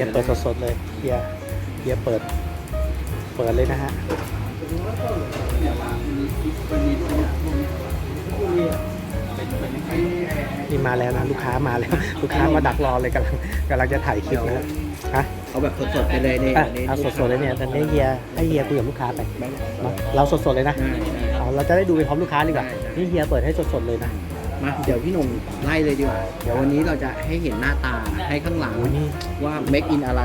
ฮียเปิดสดๆเลยเฮียเฮียเปิด เปิดเลยนะฮะนี่มาแล้วนะลูกค้ามาแล้ว ลูกค้ามาดักรอเลยกำลังกำลังจะถ่ายคลิปนะฮะฮะเอาแบบสดๆไปเลยเนี่ยอะเอาสดๆเลยเนี่ยตอนนี้เฮียให้เฮียคุยกับลูกค้าไปเนาะเราสดๆเลยนะได้ได้เอาเราจะได้ดูไปพร้อมลูกค้าดีกว่าได้ได้นี่เฮียเปิดให้สดๆเลยนะ มาเดี๋ยวพี่หนุ่มไล่เลยดีกว่า เดี๋ยววันนี้เราจะให้เห็นหน้าตาให้ข้างหลังโอ้ยนี่ว่า make in อะไร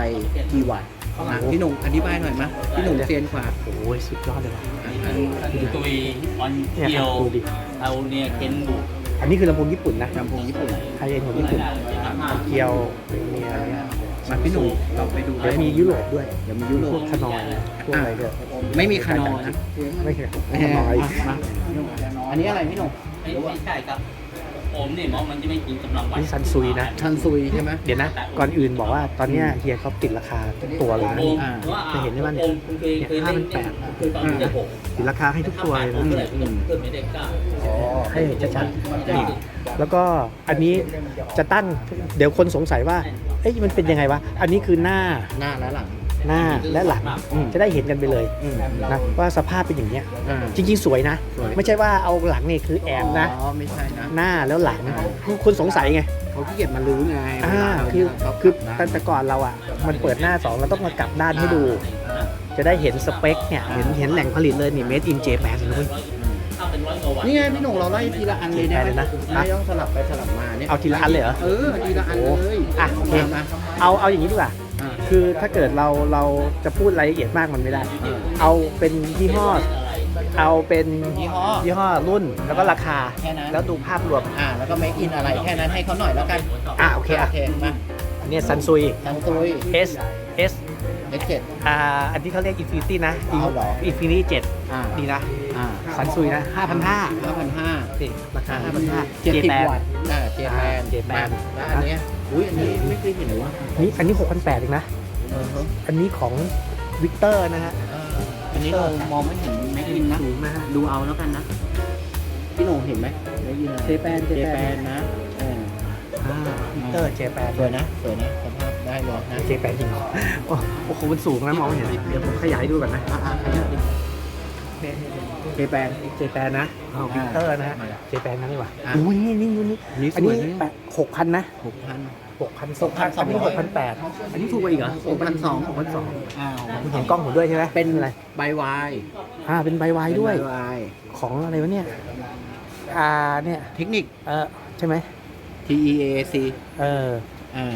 กี่วัตต์นะพี่หนุ่มอธิบายหน่อยมะพี่หนุ่มเซียนกว่าโอ้ยสุดยอดเลยว่ะตุยออนเนี่ยเกีคยรับวดูดิเอาเนี่ยเคนบุอันนี้คือลำโพงญี่ปุ่นนะลำโพงญี่ปุ่นไฮเอ็นของญี่ปุ่นเกียวมีอะไรเนี่ยมาพี่หนุ่มเราไปดูเดี๋ยวมียุโรปด้วยเดี๋ยวมียุโรพปวกคนอยพวกอะไรด้วยไม่มีคานอนะไม่ใช่แหคนมอยมามาอันนี้อะไรพี่หนุ่มไม่ไม่ใช่ครับผมเนี่ยมองมันจะไม่กินกำลังวัอันนนี้ซันซุยนะ ชันซุยใช่ไหม เดี๋ยวนะ ก่อนอื่นบอกว่าตอนเนี้ยเฮียเขาติดราคาทุกตัวเลยนะผมอ่าว่า จะเห็นได้ว่าเนี่ยผมเคยเคยเนี่ยเล่น5,800เคยฟังเดี๋ยวผมติดราคาให้ทุกตัวเลยผมนะเลยเพิ่มเพิ่มไม่ได้กล้าให้เห็นชัดๆนี่แล้วก็อันนี้จะตั้งเดี๋ยวคนสงสัยว่า เอ้ยมันเป็นยังไงวะ อันนี้คือหน้าหน้าและหลัง หน้าและหลังอืมจะได้เห็นกันไปเลยอืมนะว่าสภาพเป็นอย่างเนี้ยอ่าจริง ๆ สวยนะสวยไม่ใช่ว่าเอาหลังนี่คือแอบนะอ๋อไม่ใช่นะหน้าแล้วหลังคือคนสงสัยไงเขาขี้เกียจมาลื้อไงอ่าเวลคือเราคือนะตั้งแต่ก่อนเราอะ มันเปิดหน้าสองเราต้องมากลับด้านให้ดู จะได้เห็นสเปคเนี่ยเห็นเห็นแหล่งผลิตเลยนี่ made in Japan เลยเว้ยถ้าเป็นร้อยกว่าวันนี่ไงพี่หนุ่มเราไล่ทีละอันเลยได้ได้ไหมเลยนะไม่ต้องสลับไปสลับมาเนี่ยเอาทีละอันเลยเหรอเออทีละอันโอ้เลยอะโอเคมามาเอาเอาอย่างนี้ดีกว่า อ่า คือถ้าเกิดเราเราจะพูดรายละเอียดมากมันไม่ได้เออเอาเป็นยี่ห้อ เอาเป็นยี่ห้อ ยี่ห้อรุ่นแล้วก็ราคา แค่นั้น แล้วดูภาพรวม อ่า แล้วก็ make in อะไรแค่นั้นให้เขาหน่อยแล้วกันอะโอเคอะโอเคมาอันนี้ซันซุยซันซุย S S X7 อ่าอันที่เขาเรียก Infinity นะ เอาเหรอ Infinity อ่า 7ดีนะอ่าซันซุยนะ5,500 5,500นี่ราคา5,500 เจ็ดสิบ J-Pan วัตต์อ่าเจแปนอ่า J-Pan แล้วอันเนี้ย อุ้ยอันนี้ไม่เคยเห็นเลยว่ะนี่อันนี้6,800เองนะเออฮะอันนี้ของวิกเตอร์นะฮะเอออันนี้เรามองไม่เห็น make in นะสูงนะฮะดูเอาแล้วกันนะ พี่หนุ่มเห็นไหม make in อะไร J-Pan เจ J-Pan แปนนะเออวิกเตอร์เจแปนสวยนะสวยนะสภาพได้เลยนะเจแปนจริงเหรอโอ้โอ้โหมันสูงนะมองไม่เห็นเดี๋ยวผมขยายดูก่อนนะอ่าๆขยับดิ เจแปนเจแปนนะวิกเตอร์นะฮะอ่าเจแปนนั่นนี่หว่าอ่าอุ้ยนี่นี่นี่นี่อันสนี้วยนะแปดหกพันนะหกพันหกพันสองพันอันนี้หกพันแปดอันนี้ถูกกว่าอีกเหรอหกพันสองหกพันสองอ้าวคุณเห็นกล้องผมด้วยใช่ไหมเป็นอะไรใบวายอ่าเป็นใบวายด้วยเป็นใบวายของอะไรวะเนี่ยอ่าเนี่ยเทคนิคเออใช่ไหม T E A C เอออ่า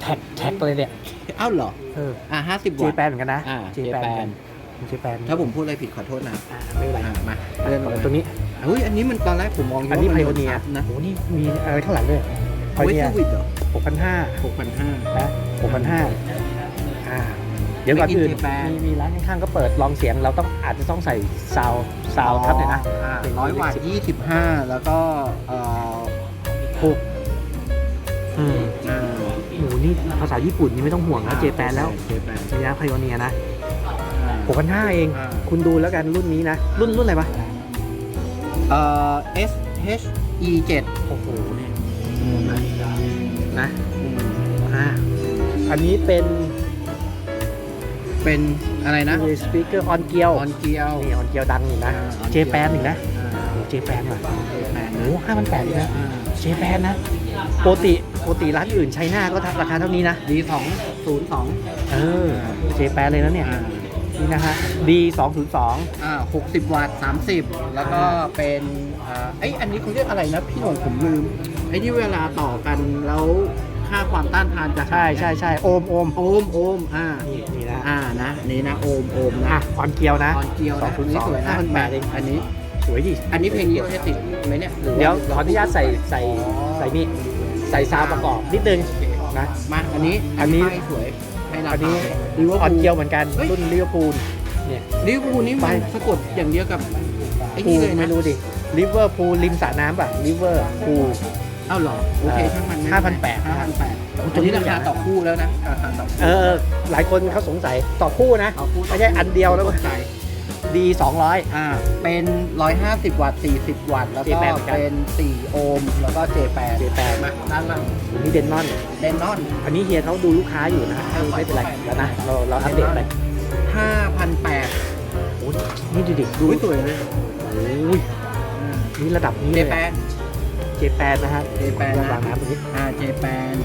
แท็กแท็กเลยเนี่ยเอ้าเหรอเอออ่าห้าสิบเจวัตต์แปนเหมือนกันนะอ่าเจแปน เจแปนถ้าผมพูดอะไรผิดขอโทษนะอ่าไม่เป็นไรอ่ามาเลื่อนลงเอามาตัวนี้ เฮ้ยอันนี้มันตอนแรกผมมองอันนี้ไพว่าโอมัเนียซับนะโอ้นี่มีอะไรข้างหลังด้วยไพเวโอเนียทวิดเหรอหกพันห้าหกพันห้านะหกพันห้าอ่าเดี๋ยวก่อนอื่น Make in Japan มีมีร้านข้างๆก็เปิดลองเสียงเราต้องอาจจะต้องใส่ซาวซาวทับหน่อยนะร้อยวัตต์ยี่สิบห้าแล้วก็เอ่อถูกอืมอ่าโอ้โหนี่ภาษาญี่ปุ่นนี่ไม่ต้องห่วงนะเจแปนแล้วเจแปนสัญญาไพโอเนียนะอ่า หกพันห้าเอง อ่า คุณดูแล้วกันรุ่นนี้นะ รุ่นรุ่นอะไรวะเอ่อ S H E 7โอ้โหเนี่ยนะอ่าอันนี้เป็นเป็นอะไรนะสปีกเกอร์ออนเกียวออนเกียวนี่ออนเกียวดังอยู่นะอ่า on เจแปนอีกนะอ่าโอ้เจแปนว่ะเจแปนโอ้ห้าพันแปดอีกนะอ่าเจแปนนะปกติปกติร้านอื่นไชน่าก็ราคาเท่านี้นะ ดีสองศูนย์สองเออ เจแปนเลยนะเนี่ยอ่า นี่นะฮะ D 2 0 2อ่าหกสิบวัตต์สามสิบแล้วก็เป็นอ่าไอยอันนี้เขาเรียกอะไรนะ พี่หนุ่มผมลืม ไอ้ที่เวลาต่อกันแล้วค่าความต้านทานจะใช่ใช่ใช่โอมโอมโอมโอมอ่านี่นี่นะอ่านะนี่นะโอมโอมอะนะออนเกียวนะออนเกียวนะ2 0นี่สวย2นะ5 8 0 0เองอันนี้ สวยดิอันนี้เพลงนี้เขาจะติดไหมเนี่ยหรืาเดี๋ยวขออนุญาตใส่ใส่ใส่นี่ใส่ซาวด์ประกอบนิดนึงนะมาอันนี้อันนี้ ป้ายสวย ให้ราอันคานี้ลิเวอร์ออนพูลเกียวเหมือนกันเฮ้ย รุ่นลิเวอร์พูลเนี่ย ลิเวอร์พูลนี่มันไป สะกดอย่างเดียวกับไอ้พูนี่ลเลยนะไม่รู้ดิลิเวอร์พูลริมสระน้ำป่ะลิเวอร์พูล เอ้าเหรอโอเคช่างมันห้าพันแปดห้าพันแปดอันนี้ราคาต่อคู่แล้วนะราคาต่อคู่เออหลายคนเขาสงสัยต่อคู่นะ ต่อคู่ไม่ใช่อันเดียวแล้ว ตกใจ ดีสองร้อยอ่า เป็น 150 วัตต์ 40 วัตต์ แล้วก็ J8 เหมือนกัน เป็น 4 โอห์ม แล้วก็ J8 J8 มาด้านล่างอันนี้เดนนอน เดนนอน อันนี้เฮียเขาดูลูกค้าอยู่นะไม่เป็นไรแล้วนะ เราเราอัปเดตไป5,800โอ้ยนี่ดูดิดูอุ้ยสวยเลยโอ้ยนี่ระดับนี้เลย J8 เจแปนนะฮะ J8 วางน้ำตรงนี้อ่า J8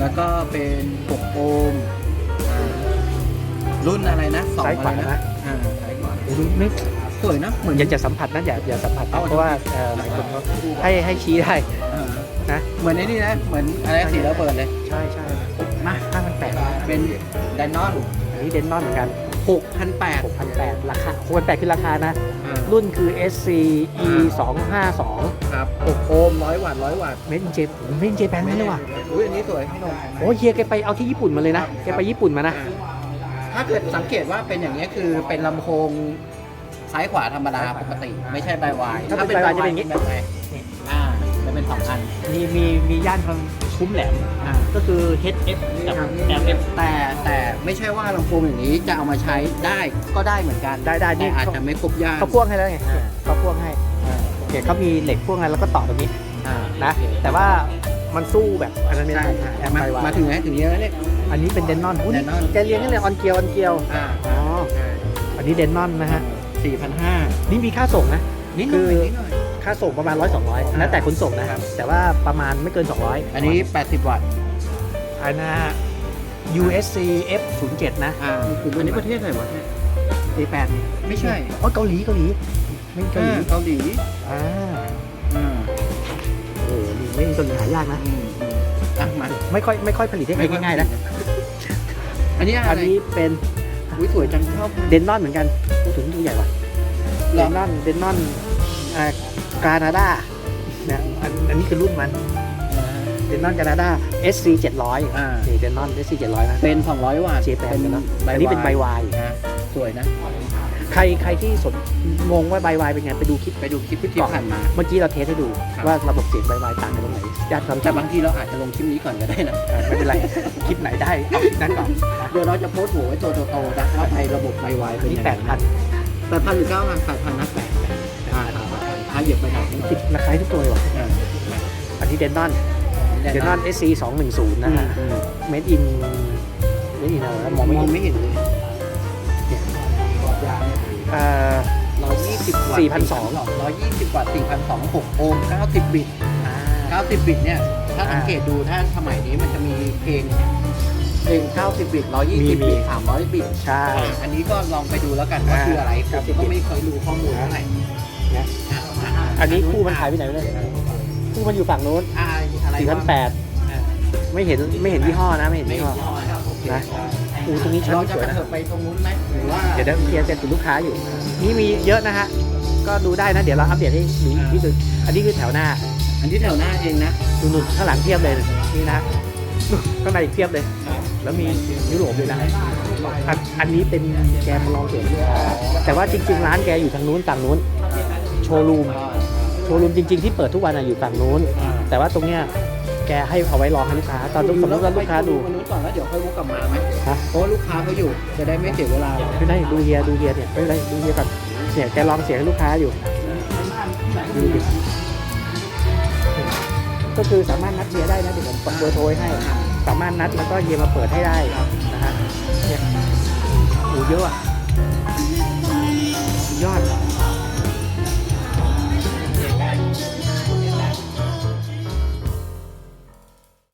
แล้วก็เป็น 6 โอห์มอ่ารุ่นอะไรนะสองซ้ายขวาอะไรนะอ่า ซ้ายขวาโอ้ยไม่สวยนะเหมือนอย่าจะสัมผัสนะอย่าอย่าสัมผัสนะเอาเพราะว่าเอ่อหลายคนเขาให้ให้ชี้ได้เออนะเหมือนไอ้นี่นะเหมือนอะไรสีระเบิดเลยใช่ใช่มาห้าพันแปดเป็นไดนอนอันนี้เดนนอนเหมือนกัน6,800หกพันแปดราคาหกพันแปดคือราคานะ อ่ารุ่นคือ SC E 2 5 2ครับ6โอห์ม100วัตต์100วัตต์เมดเจเมดเจแปนนั่นเลยว่ะอุ้ยอันนี้สวยพี่นงโอ้ยเฮียแกไปเอาที่ญี่ปุ่นมาเลยนะแกไปญี่ปุ่นมานะ ถ้าเกิดสังเกตว่าเป็นอย่างนี้ยคือเป็นลำโพงซ้ายขวาธรรมดาปกติ ไม่ใช่ใบวายถ้าเป็นใบวายจะเป็นอย่างงี้ แบบไหนอ่าจะเป็นสองอัน มีมีมีย่านทางคุ้มแหลมอ่า ก็คือ HF กับ LF แต่แต่ไม่ใช่ว่าลำโพงอย่างนี้จะเอามาใช้ได้ก็ได้เหมือนกันได้ได้นี่ แต่อาจจะไม่ครบย่านเขาพ่วงให้แล้วไงอ่าเขาพ่วงให้อ่าโอเคเขามีเหล็กพ่วงให้แล้วก็ต่อตรงนี้อ่านะแต่ว่า มันสู้แบบอันนั้นไม่ได้ใช่ใช่แอมมาไฟวามาถึงไหนถึงนี้แล้วเนี่ย อันนี้เป็นเดนนอนอุ้ย Denon แกเรียงกันเลยออนเกียวออนเกียว อ่าอ๋อ อันนี้เดนนอนนะฮะ สี่พันห้านี่มีค่าส่งนะ นิดหคืน่อยอนิดหน่อย ค่าส่งประมาณ100 200แล้วแต่ขนส่งนะครับ แต่ว่าประมาณไม่เกิน 200อันนี้ 80 วัตต์ อันนะ USC F07 นะอ่าอันนี้ประเทศไหนวะ J8 ไม่ใช่ อ๋อเกาหลีเกาหลีไม่เกาหลีอ่าเกาหลี อ่าอ่าโอ้โหนี่ ไม่เกาหลีหายากนะอืมอืมอะมาไม่ค่อยไม่ค่อยผลิตได้ง่ายๆนะอันนี้อัอะนไรนี้เป็นอุ้ยสวยจังชอบเดนนอนเหมือนกันพูดถึงดูใหญ่ว่ะเหเดรอนนอนเดนนอนอ่ากานาดาเนี่ยอันอันนี้คือรุ่นมันเดนนอนกานาดา SC 700อ่านี่เดนนอน SC 700นะ เป็น 200 วัตต์เจแปนเป็นนะใบอันนี้เป็นใบวาย นะสวยนะ ใครใครที่สนงงว่าใบวายเป็นไงไปดูคลิปไปดูคลิปที่ผ่านมา เมื่อกี้เราเทสให้ดูครับ ว่าระบบเสียงใบวายต่างกันตรงไหนญาติความแต่จำบางทีเราอาจจะลงคลิปนี้ก่อนก็ได้นะอ่าไม่เป็นไร คลิปไหนได้เอาคลิปนั้นก่อนเดี๋ยวเราจะโพสต์หัวไว้ตัวโตๆนะว่าไประบบไบวายเป็นนี่ยังแปไงดพันแปดพันหรือเก้าพันแปดพันนะแปดอ่าถ้าเหยียบไปหน่อยติดราคาทุกตัวเลยว่ะอ่าอันนี้เดนนอนเดนนอน SC 210นะฮะอืม made in made in อะไรวะมองไม่มองเห็นไม่เห็นเลย สี่พันสองร้อยยี่สิบวัตต์4,200 6โอห์มเก้าสิบบิตเก้าสิบบิตเนี่ยถ้าสังเกตดูถ้าสมัยนี้มันจะมีเพลงเพลงเก้าสิบบิต 120 บิต 300 บิตใช่ อันนี้ก็ลองไปดูแล้วกันว่าคืออะไรผมก็ไม่เคยรู้ข้อมูลเท่าไหร่อันนี้คู่มันขายไปไหนไม่ได้คู่มันอยู่ฝั่งโน้นสี่พันแปดไม่เห็นไม่เห็นยี่ห้อนะไม่เห็นยี่ห้อนะอูตรงนี้ชั้นสวยนะเราจไปตรงนู้นไหมเดี๋ยวเดี๋ยวเคลียร์เสร็จถึงลูกค้าอยู่ นี่มีเยอะนะฮะ ก็ดูได้นะ เดี๋ยวเราอัปเดตให้ดูอีกนิดนึงอันนี้คือแถวหน้า อันที่แถวหน้าเองนะ ดูนุ่นข้างหลังเทียบเลยนี่นะนู่นข้างในอีกเทียบเลย แล้วมียุโรปด้วยนะอันอันนี้เป็นแกมาลองเสียงแต่ว่าจริง ๆ ร้านแกอยู่ทางนู้นฝั่งนู้น โชว์รูม โชว์รูมจริง ๆ ที่เปิดทุกวันอะอยู่ฝั่งนู้น แต่ว่าตรงเนี้ยแกให้เอาไว้รอให้ลูกค้า ตอนสมมติว่าลูกค้าดูไปนู้นก่อนแล้วเดี๋ยวค่อยวกกลับมาไหมฮะเพราะว่าลูกค้าเขาอยู่จะได้ไม่เสียเวลาไม่ได้ดูเฮียดูเฮียเนี่ยไม่เป็นไรดูเฮียก่อน เนี่ยแกลองเสียงให้ลูกค้าอยู่ดูดิก็คือสามารถนัดเฮียได้นะเดี๋ยวผมปักเบอร์โทรให้ สามารถนัดแล้วก็เยียมาเปิดให้ได้นะฮะเนี่ยโอ้เยอะอะ